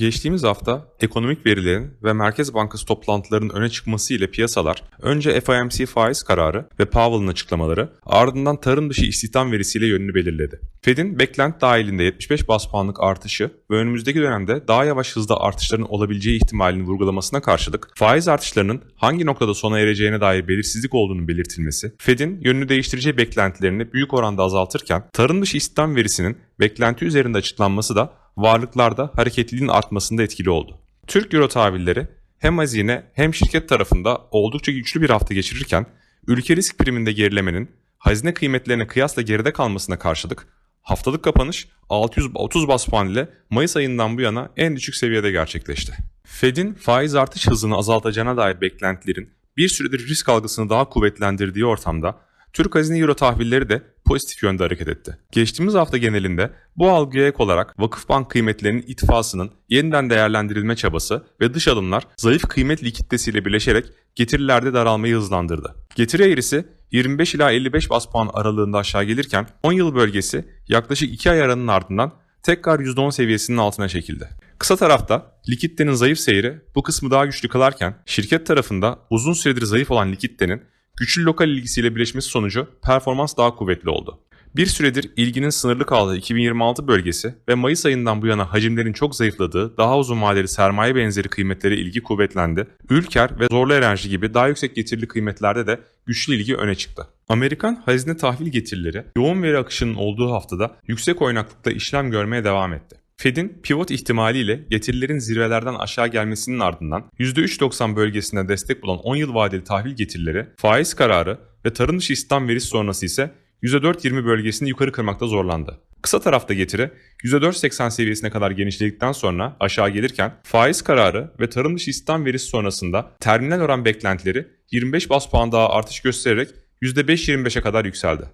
Geçtiğimiz hafta ekonomik verilerin ve Merkez Bankası toplantılarının öne çıkması ile piyasalar önce FOMC faiz kararı ve Powell'ın açıklamaları ardından tarım dışı istihdam verisiyle yönünü belirledi. Fed'in beklenti dahilinde 75 bas puanlık artışı ve önümüzdeki dönemde daha yavaş hızda artışların olabileceği ihtimalini vurgulamasına karşılık faiz artışlarının hangi noktada sona ereceğine dair belirsizlik olduğunu belirtilmesi, Fed'in yönünü değiştireceği beklentilerini büyük oranda azaltırken tarım dışı istihdam verisinin beklenti üzerinde açıklanması da varlıklarda hareketliliğin artmasında etkili oldu. Türk Euro tahvilleri hem hazine hem şirket tarafında oldukça güçlü bir hafta geçirirken ülke risk priminde gerilemenin hazine kıymetlerine kıyasla geride kalmasına karşılık haftalık kapanış 630 bas puan ile Mayıs ayından bu yana en düşük seviyede gerçekleşti. Fed'in faiz artış hızını azaltacağına dair beklentilerin bir süredir risk algısını daha kuvvetlendirdiği ortamda Türk hazine euro tahvilleri de pozitif yönde hareket etti. Geçtiğimiz hafta genelinde bu algıya ek olarak Vakıfbank kıymetlerinin itfasının yeniden değerlendirilme çabası ve dış alımlar zayıf kıymet likiditesiyle birleşerek getirilerde daralmayı hızlandırdı. Getiri eğrisi 25 ila 55 bas puan aralığında aşağı gelirken 10 yıl bölgesi yaklaşık 2 ay aranın ardından tekrar %10 seviyesinin altına çekildi. Kısa tarafta likiditenin zayıf seyri bu kısmı daha güçlü kılarken şirket tarafında uzun süredir zayıf olan likiditenin güçlü lokal ilgisiyle birleşmesi sonucu performans daha kuvvetli oldu. Bir süredir ilginin sınırlı kaldığı 2026 bölgesi ve Mayıs ayından bu yana hacimlerin çok zayıfladığı daha uzun vadeli sermaye benzeri kıymetlere ilgi kuvvetlendi. Ülker ve zorlu enerji gibi daha yüksek getirili kıymetlerde de güçlü ilgi öne çıktı. Amerikan hazine tahvil getirileri yoğun veri akışının olduğu haftada yüksek oynaklıkta işlem görmeye devam etti. Fed'in pivot ihtimaliyle getirilerin zirvelerden aşağı gelmesinin ardından %3.90 bölgesinde destek bulan 10 yıl vadeli tahvil getirileri, faiz kararı ve tarım dışı istihdam verisi sonrası ise %4.20 bölgesini yukarı kırmakta zorlandı. Kısa tarafta getiri %4.80 seviyesine kadar genişledikten sonra aşağı gelirken faiz kararı ve tarım dışı istihdam verisi sonrasında terminal oran beklentileri 25 bas puan daha artış göstererek %5.25'e kadar yükseldi.